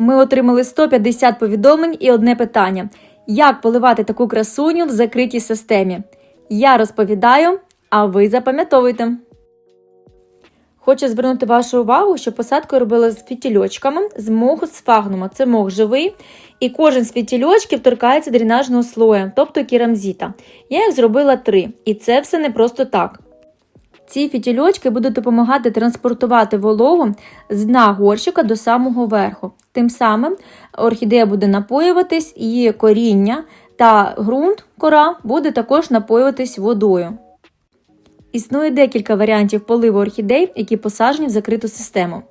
Ми отримали 150 повідомлень і одне питання: як поливати таку красуню в закритій системі? Я розповідаю, а ви запам'ятовуйте. Хочу звернути вашу увагу, що посадку я робила з фітільочками з моху сфагнума. Це мох живий, і кожен з фітільочків торкається дренажного слоя, тобто керамзіта. Я їх зробила три, і це все не просто так. Ці фітільочки будуть допомагати транспортувати вологу з дна горщика до самого верху. Тим самим орхідея буде напоюватись, її коріння та ґрунт, кора буде також напоюватись водою. Існує декілька варіантів поливу орхідей, які посаджені в закриту систему.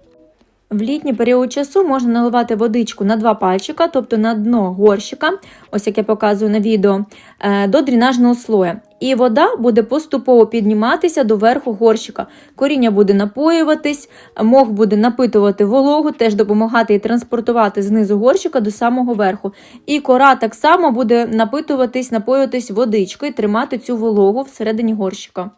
В літній період часу можна наливати водичку на два пальчика, тобто на дно горщика, ось як я показую на відео, е, до дренажного слоя. І вода буде поступово підніматися до верху горщика. Коріння буде напоюватись, мох буде напитувати вологу, теж допомагати і транспортувати знизу горщика до самого верху. І кора так само буде напитуватись, напоюватись водичкою, тримати цю вологу всередині горщика.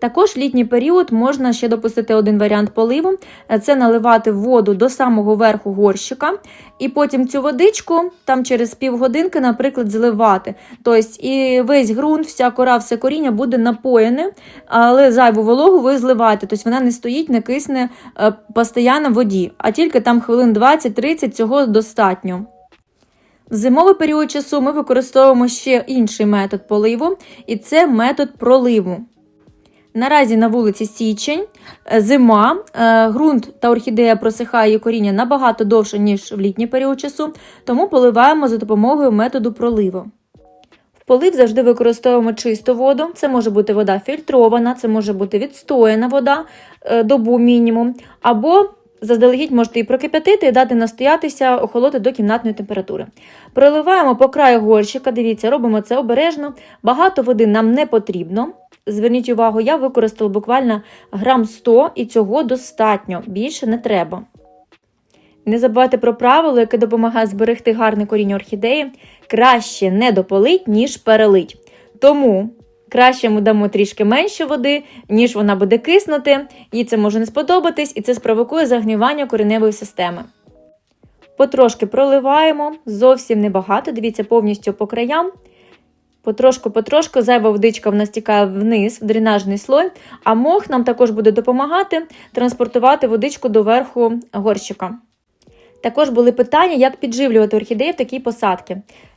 Також в літній період можна ще допустити один варіант поливу це наливати воду до самого верху горщика, і потім цю водичку там через півгодинки, наприклад, зливати. Тобто і весь ґрунт, вся кора, все коріння буде напоєне, але зайву вологу ви зливаєте. Тобто вона не стоїть, не кисне е, постійно в воді, а тільки там хвилин 20-30 цього достатньо. В зимовий період часу ми використовуємо ще інший метод поливу, і це метод проливу. Наразі на вулиці Січень, е, зима, е, ґрунт та орхідея просихає її коріння набагато довше, ніж в літній період часу, тому поливаємо за допомогою методу проливу. В полив завжди використовуємо чисту воду. Це може бути вода фільтрована, це може бути відстояна вода е, добу мінімум, або Заздалегідь можете і прокип'ятити, і дати настоятися, охолоти до кімнатної температури. Проливаємо по краю горщика, дивіться, робимо це обережно. Багато води нам не потрібно. Зверніть увагу, я використала буквально грам 100 і цього достатньо, більше не треба. Не забувайте про правило, яке допомагає зберегти гарне коріння орхідеї. Краще не дополить, ніж перелить. Тому краще ми дамо трішки менше води, ніж вона буде киснути, їй це може не сподобатись, і це спровокує загнівання кореневої системи. Потрошки проливаємо, зовсім небагато, дивіться, повністю по краям. Потрошку-потрошку зайва водичка в нас тікає вниз, в дренажний слой, а мох нам також буде допомагати транспортувати водичку до верху горщика. Також були питання, як підживлювати орхідеї в такій посадці.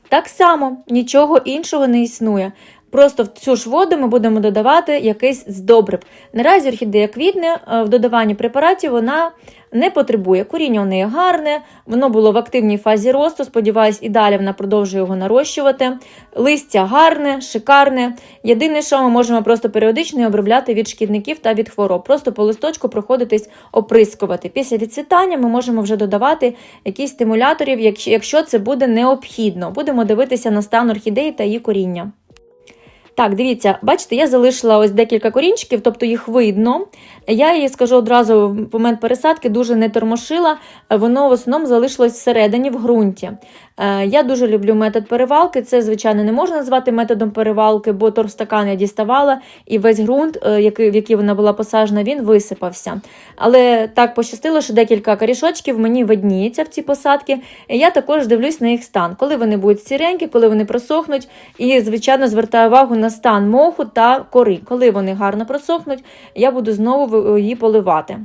Так само нічого іншого не існує. Просто в цю ж воду ми будемо додавати якийсь здобрив. Наразі орхідея квітне е, в додаванні препаратів вона не потребує. Коріння у неї гарне, воно було в активній фазі росту. Сподіваюсь, і далі вона продовжує його нарощувати. Листя гарне, шикарне. Єдине, що ми можемо просто періодично обробляти від шкідників та від хвороб. Просто по листочку проходитись оприскувати. Після відцвітання ми можемо вже додавати якісь стимуляторів, якщо це буде необхідно. Будемо дивитися на стан орхідеї та її коріння. Так, дивіться, бачите, я залишила ось декілька корінчиків, тобто їх видно. Я її скажу одразу в момент пересадки дуже не тормошила, воно в основному залишилось всередині в ґрунті. Е, я дуже люблю метод перевалки. Це, звичайно, не можна назвати методом перевалки, бо торстакан я діставала, і весь ґрунт, е, в який вона була посаджена, він висипався. Але так пощастило, що декілька корішочків мені видніється в ці посадки. Я також дивлюсь на їх стан, коли вони будуть сіренькі, коли вони просохнуть. І, звичайно, звертаю увагу на стан моху та кори. Коли вони гарно просохнуть, я буду знову її поливати.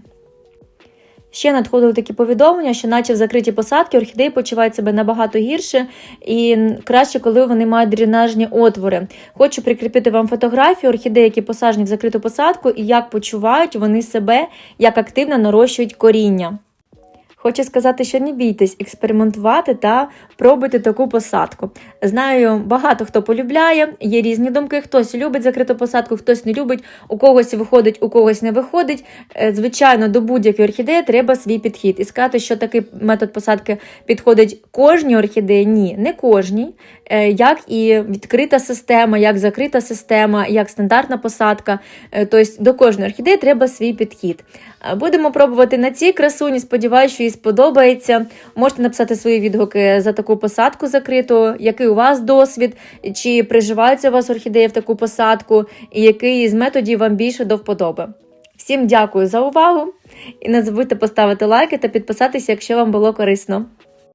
Ще надходили такі повідомлення, що, наче в закриті посадки, орхідеї почувають себе набагато гірше і краще, коли вони мають дренажні отвори. Хочу прикріпити вам фотографію орхідеї, які посаджені в закриту посадку, і як почувають вони себе, як активно нарощують коріння. Хочу сказати, що не бійтесь експериментувати та пробуйте таку посадку. Знаю, багато хто полюбляє, є різні думки. Хтось любить закриту посадку, хтось не любить, у когось виходить, у когось не виходить. Е, звичайно, до будь-якої орхідеї треба свій підхід. І сказати, що такий метод посадки підходить кожній орхідеї, ні, не кожній. Е, як і відкрита система, як закрита система, як стандартна посадка. Е, тобто до кожної орхідеї треба свій підхід. Будемо пробувати на цій красуні. Сподіваюся, що сподобається. Можете написати свої відгуки за таку посадку закриту, який у вас досвід, чи приживаються у вас орхідеї в таку посадку, і який з методів вам більше до вподоби. Всім дякую за увагу і не забудьте поставити лайки та підписатися, якщо вам було корисно.